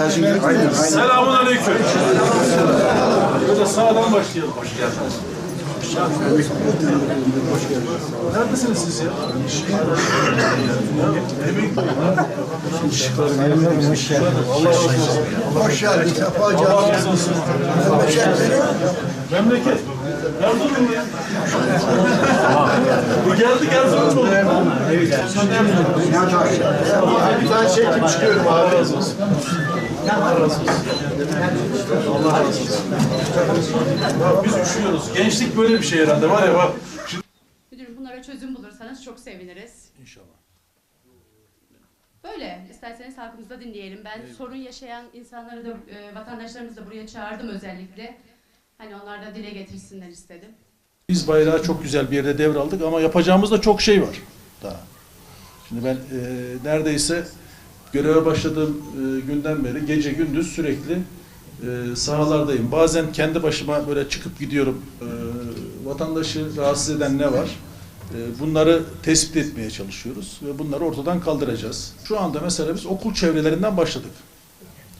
Aynen, aynen. Selamun aleyküm. Böyle sağdan başlayalım. Hoş geldiniz. Neredesiniz siz ya? Allah razı olsun. Hoş geldin. Sefa Allah razı olsun. Memleketleri Memleket. Erzurumlu ya. Bu geldi Erzurumlu. bir tane çekip çıkıyorum abi. Allah razı olsun. Allah razı olsun. Allah razı olsun. Ya biz üşüyoruz. Gençlik böyle bir şey herhalde var ya bak. Şimdi... Müdürüm bunlara çözüm bulursanız çok seviniriz. İnşallah. Böyle isterseniz halkımızda dinleyelim. Ben sorun yaşayan insanları da e, vatandaşlarımızı da buraya çağırdım özellikle. Hani onlar da dile getirsinler istedim. Biz bayrağı çok güzel bir yerde devraldık ama yapacağımız da çok şey var daha. Şimdi ben e, neredeyse göreve başladığım e, günden beri gece gündüz sürekli e, sahalardayım. Bazen kendi başıma böyle çıkıp gidiyorum. E, vatandaşı rahatsız eden ne var? E, bunları tespit etmeye çalışıyoruz ve bunları ortadan kaldıracağız. Şu anda mesela biz okul çevrelerinden başladık.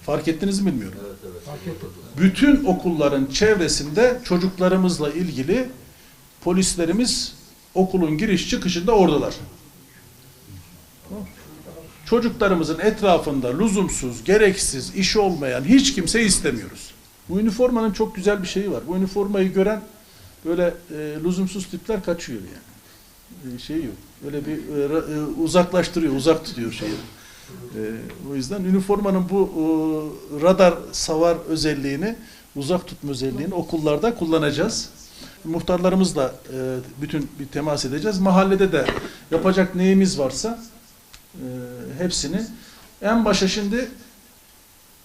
Fark ettiniz mi bilmiyorum. Bütün okulların çevresinde çocuklarımızla ilgili polislerimiz okulun giriş çıkışında oradalar. Çocuklarımızın etrafında lüzumsuz, gereksiz, işi olmayan hiç kimse istemiyoruz. Bu üniformanın çok güzel bir şeyi var. Bu üniformayı gören böyle e, lüzumsuz tipler kaçıyor yani. E, şey yok. Böyle bir e, e, uzaklaştırıyor, uzak tutuyor şeyi. E, o yüzden üniformanın bu e, radar savar özelliğini, uzak tutma özelliğini okullarda kullanacağız. Muhtarlarımızla e, bütün bir temas edeceğiz. Mahallede de yapacak neyimiz varsa e, hepsini. En başa şimdi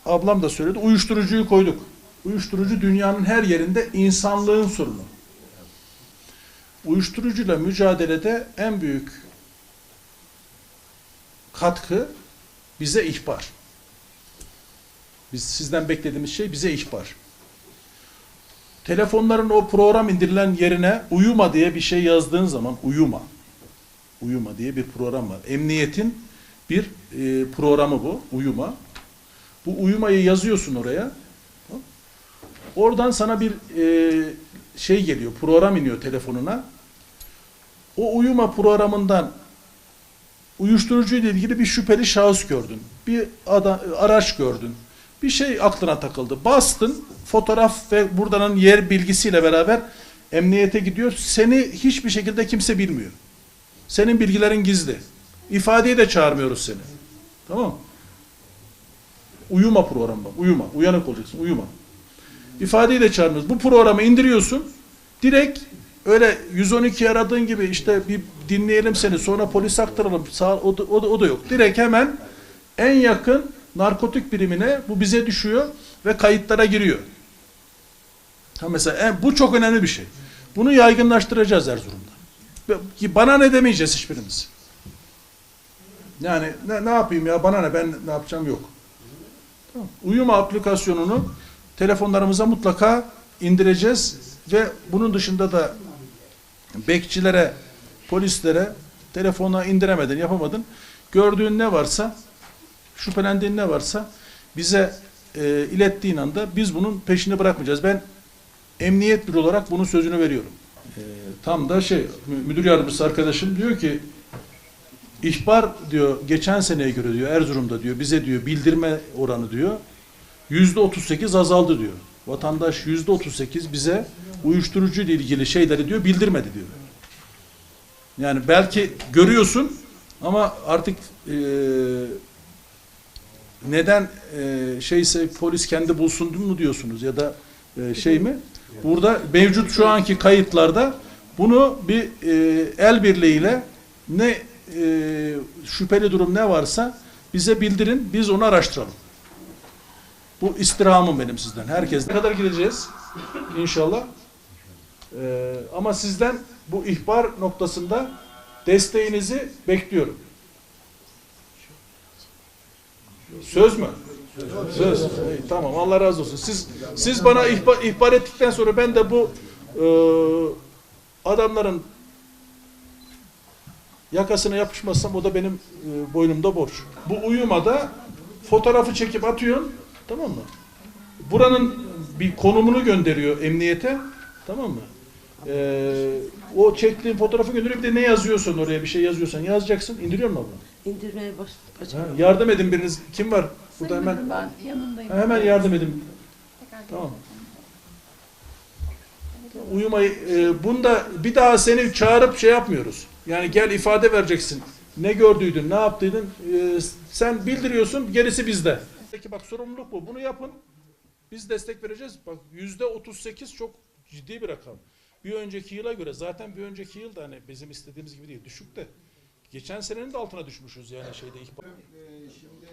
ablam da söyledi, uyuşturucuyu koyduk. Uyuşturucu dünyanın her yerinde insanlığın sorunu. Uyuşturucuyla mücadelede en büyük katkı bize ihbar. Biz sizden beklediğimiz şey bize ihbar. Telefonların o program indirilen yerine uyuma diye bir şey yazdığın zaman uyuma. Uyuma diye bir program var. Emniyetin bir e, programı bu. Uyuma. Bu uyumayı yazıyorsun oraya. Oradan sana bir e, şey geliyor. Program iniyor telefonuna. O uyuma programından uyuşturucu ile ilgili bir şüpheli şahıs gördün. Bir ada, araç gördün. Bir şey aklına takıldı. Bastın fotoğraf ve buradanın yer bilgisiyle beraber emniyete gidiyor. Seni hiçbir şekilde kimse bilmiyor. Senin bilgilerin gizli. İfadeyi de çağırmıyoruz seni. Tamam mı? Uyuma programı. Uyuma. Uyanık olacaksın. Uyuma. İfadeyi de çağırmıyoruz. Bu programı indiriyorsun. Direkt öyle 112 aradığın gibi işte bir dinleyelim seni sonra polis aktaralım. Sağ, o, da, o, da, o da yok. Direkt hemen en yakın narkotik birimine bu bize düşüyor ve kayıtlara giriyor. Ha mesela en- bu çok önemli bir şey. Bunu yaygınlaştıracağız Erzurum'da. Bana ne demeyeceğiz hiçbirimiz. Yani ne, ne yapayım ya bana ne ben ne yapacağım yok. Tamam. Uyuma aplikasyonunu telefonlarımıza mutlaka indireceğiz ve bunun dışında da bekçilere, polislere telefona indiremedin, yapamadın. Gördüğün ne varsa, şüphelendiğin ne varsa bize e, ilettiğin anda biz bunun peşini bırakmayacağız. Ben emniyet bir olarak bunun sözünü veriyorum. E, tam da şey, mü- müdür yardımcısı arkadaşım diyor ki ihbar diyor geçen seneye göre diyor Erzurum'da diyor bize diyor bildirme oranı diyor yüzde 38 azaldı diyor. Vatandaş yüzde 38 bize uyuşturucu ile ilgili şeyleri diyor bildirmedi diyor. Yani belki görüyorsun ama artık eee, neden eee, şeyse polis kendi bulsun mu diyorsunuz ya da eee, şey mi? Burada mevcut şu anki kayıtlarda bunu bir eee, el birliğiyle ne eee, şüpheli durum ne varsa bize bildirin biz onu araştıralım. Bu istirhamım benim sizden. Herkes ne kadar gideceğiz inşallah. Ee, ama sizden bu ihbar noktasında desteğinizi bekliyorum. Söz mü? Söz. İyi, tamam Allah razı olsun. Siz siz bana ihbar, ihbar ettikten sonra ben de bu e, adamların yakasına yapışmazsam o da benim e, boynumda borç. Bu uyumada fotoğrafı çekip atıyorsun. Tamam mı? Buranın bir konumunu gönderiyor emniyete. Tamam mı? Ee, o çektiğin fotoğrafı gönderiyor. Bir de ne yazıyorsan oraya bir şey yazıyorsan yazacaksın. İndiriyor mu abla? İndirmeye baş, Ha, yardım edin biriniz. Kim var? Burada hemen Ben yanındayım. hemen yardım edin. Tamam. Uyumayı e, bunda bir daha seni çağırıp şey yapmıyoruz. Yani gel ifade vereceksin. Ne gördüydün, ne yaptıydın? E, sen bildiriyorsun, gerisi bizde. Peki bak sorumluluk bu. Bunu yapın. Biz destek vereceğiz. Bak yüzde 38 çok ciddi bir rakam. Bir önceki yıla göre zaten bir önceki yıl da hani bizim istediğimiz gibi değil. Düşük de. Geçen senenin de altına düşmüşüz yani şeyde ihbar. Ee, Şimdi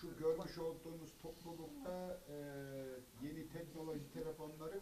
şu görmüş olduğunuz toplulukta e, yeni teknoloji telefonları